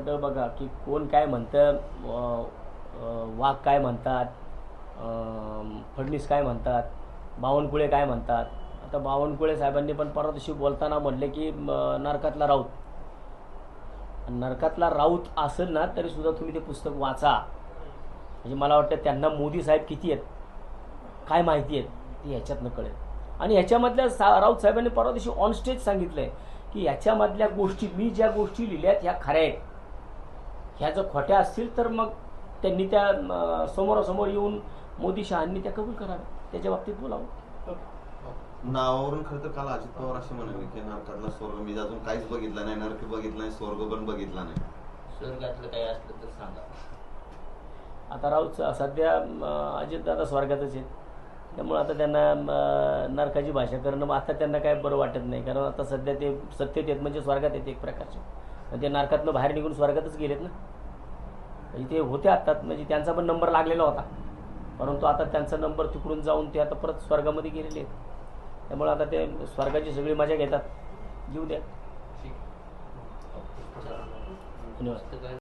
वाटतं बघा की कोण काय म्हणतं वाघ काय म्हणतात फडणीस काय म्हणतात बावनकुळे काय म्हणतात. आता बावनकुळे साहेबांनी पण परवा दिवशी बोलताना म्हटले की नरकातला राऊत. नरकातला राऊत असेल ना तरी सुद्धा तुम्ही ते पुस्तक वाचा. म्हणजे मला वाटतं त्यांना मोदी साहेब किती आहेत काय माहिती आहेत ती ह्याच्यातनं कळेल. आणि ह्याच्यामधल्या सा राऊत साहेबांनी परवा दिवशी ऑन स्टेज सांगितलं आहे की ह्याच्यामधल्या गोष्टी मी ज्या गोष्टी लिहिल्यात ह्या खऱ्या आहेत. ह्या जर खोट्या असतील तर मग त्यांनी त्या समोरासमोर येऊन मोदी शहांनी त्या कबूल कराव्या त्याच्या बाबतीत बोलावं. नावावरून खरं तर काल अजित पवार असे म्हणाले की नरकातला स्वर्ग मी अजून काहीच बघितलं नाही नरक बघितलं नाही स्वर्ग पण बघितला नाही. स्वर्गातलं काही असलं तर सांगा. आता राऊत सध्या अजितदादा स्वर्गातच आहेत. त्यामुळे आता त्यांना नरकाची भाषा करणं मग आता त्यांना काय बरं वाटत नाही. कारण आता सध्या ते सत्तेत आहेत म्हणजे स्वर्गात आहेत एक प्रकारचे. ते नरकातनं बाहेर निघून स्वर्गातच गेलेत ना. म्हणजे ते होते आता म्हणजे त्यांचा पण नंबर लागलेला होता. परंतु आता त्यांचा नंबर तिकडून जाऊन ते आता परत स्वर्गामध्ये गेलेले आहेत. त्यामुळे आता ते स्वर्गाची सगळी मजा घेतात. घेऊ द्या. धन्यवाद.